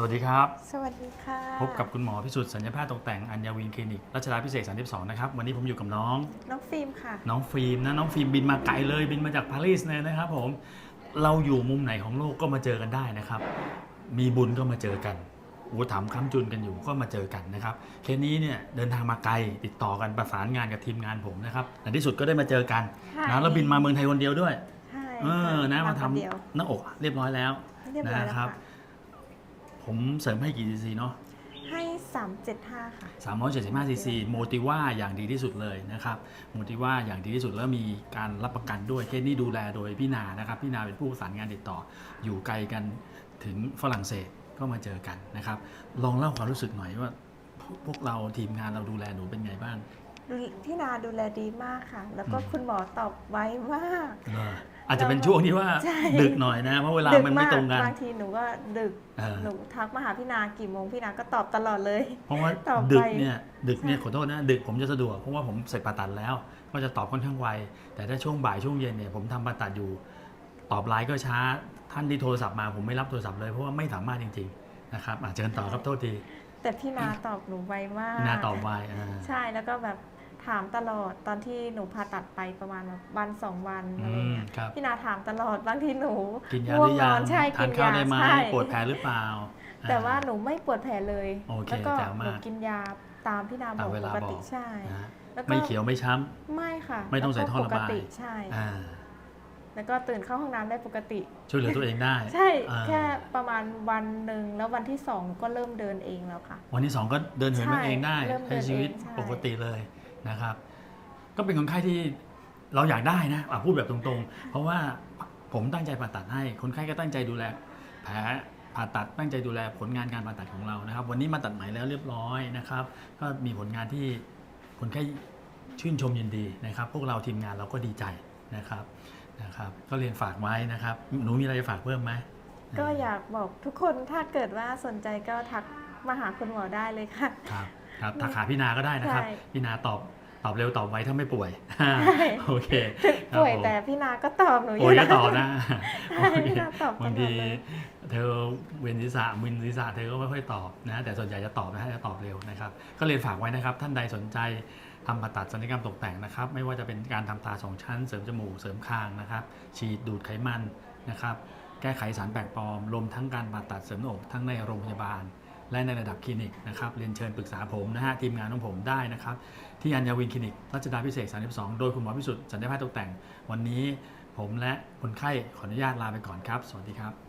สวัสดีครับ สวัสดีค่ะ พบกับคุณหมอพิสุทธิ์สัญญาแพทย์ตกแต่งอัญญาวินคลินิกรัชดาพิเศษ32นะครับ วันนี้ผมอยู่กับน้อง น้องฟิล์มค่ะ น้องฟิล์มนะ น้องฟิล์มบินมาไกลเลยบินมาจากปารีสเลยนะครับผม เราอยู่มุมไหนของโลกก็มาเจอกันได้นะครับ มีบุญก็มาเจอกันอูถามค้ำจุนกันอยู่ก็มาเจอกันนะครับ เคสนี้เนี่ยเดินทางมาไกลติดต่อกันประสานงานกับทีมงานผมนะครับในที่สุดก็ได้มาเจอกันใช่นะแล้วบินมาเมืองไทยคนเดียวด้วยใช่เออนะมาทำคนเดียวหน้าอกเรียบร้อยแล้วเรียบร้อยแล้วนะคค่ะรับ ผมเสริมให้กี่ซีซีเนาะให้ 375 ค่ะ 375ซีซีโมติว่าอย่างดีที่สุดเลยนะครับโมติว่าอย่างดีที่สุดแล้วมีการรับประกันด้วยเคสนี้ดูแลโดยพี่นานะครับพี่นาเป็นผู้ประสานงานติดต่อ อยู่ไกลกันถึงฝรั่งเศสก็มาเจอกันนะครับ ลองเล่าความรู้สึกหน่อยว่า พวพวกเราทีมงานเราดูแลหนูเป็นไงบ้าง พี่นาดูแลดีมากค่ะ แล้วก็อืมคุณหมอตอบไวมากเอออาจจะเป็นช่วงที่ว่าใช่ ดึกหน่อยนะเพราะเวลามันไม่ตรงกัน บางทีหนูก็ดึกเออหนูทักมาหาพี่นากี่โมงพี่นาก็ตอบตลอดเลย เพราะว่าตอบไวดึกเนี่ยดึกเนี่ยใช่ขอโทษนะดึกผมจะสะดวกเพราะว่าผมเสร็จผ่าตัดแล้ว ก็จะตอบค่อนข้างไวแต่ถ้าช่วงบ่ายช่วงเย็นเนี่ยผมทำผ่าตัดอยู่ ตอบไลน์ก็ช้าท่านที่โทรศัพท์มาผมไม่รับโทรศัพท์เลยเพราะว่าไม่สามารถจริงๆนะครับอาจจะเชิญต่อครับโทษทีแต่พี่นาตอบหนูไวมากพี่นาตอบไวอ่า ใช่แล้วก็แบบ ถามตลอดตอนที่หนูผ่าตัดไปประมาณแบบวันสองวันอะไรอืมเงี้ยครับพี่นาถามตลอดบางทีหนูกินยาหรือยัง่วงนใช่ทากินนข้าวยาได้ไหมใช่ปวดแผลหรือเปล่า แต่ว่าอ่หนูไม่ปวดแผลเลยโอเคแล้วก็แจ๋วมากหนูกินยาตามพี่นาบตาอมกเวปลากบติอกใช่นะแล้วก็ไม่เขียวไม่ช้ไม่ค่ะ ไม่ต้องใส่ท่อระบายแล้วก็ปกติใช่ำอ่าแล้วก็ตื่นเข้าห้องน้ำได้ปกติ ช่วยเหลือตัวเองได้ ใช่อ่าแค่ประมาณวันหนึ่งแล้ววันที่สองก็เริ่มเดินเองแล้วค่ะ วันที่สองก็เดินเหินใช่มันเองได้เริ่มเดิใช้นชีวิตเองใช่ปกติเลย นะครับ ก็เป็นคนไข้ที่เราอยากได้นะอะพูดแบบตรงๆ เพราะว่าผมตั้งใจผ่าตัดให้ คนไข้ก็ตั้งใจดูแลแผลผ่าตัดตั้งใจดูแลผลงานการผ่าตัดของเรานะครับ วันนี้มาตัดไหมแล้วเรียบร้อยนะครับ ก็มีผลงานที่คนไข้ชื่นชมยินดีนะครับ พวกเราทีมงานเราก็ดีใจนะครับนะครับ ก็เรียนฝากไว้นะครับ หนูมีอะไรจะฝากเพิ่มไหมก็อยากบอกทุกคนถ้าเกิดว่าสนใจก็ทักมาหาคุณหมอได้เลยค่ะ ครับครับทักหาพี่นาก็ได้นะครับ ใช่ พี่นาตอบ ตอบเร็วตอบไวถ้าไม่ป่วยโอเคป่วยครับผมแต่พี่นาก็ตอบหนูอป่วยยู่ก็นะตอบนะใช่โอเคพี่นาตอบตลอดบางทีเลยเธอเวียนศีรษะมึนศีรษะเธอก็ไม่ค่อยตอบนะแต่ส่วนใหญ่จะตอบนะฮะจะตอบเร็วนะครับ ก็เรียนฝากไว้นะครับ ท่านใดสนใจทำผ่าตัดศัลยกรรมตกแต่งนะครับ ไม่ว่าจะเป็นการทำตาสองชั้น เสริมจมูกเสริมคางนะครับ ฉีดดูดไขมันนะครับ แก้ไขสารแปลกปลอมรวมทั้งการผ่าตัดเสริมหน้าอกทั้งในโรงพยาบาล และในระดับคลินิกนะครับเรียนเชิญปรึกษาผมนะฮะทีมงานของผมได้นะครับ ที่อัญญาวินคลินิกรัชดาพิเศษ 32 โดยคุณหมอพิสุทธิ์สัญญาแพทย์ตกแต่ง วันนี้ผมและคนไข้ขออนุญาตลาไปก่อนครับ สวัสดีครับ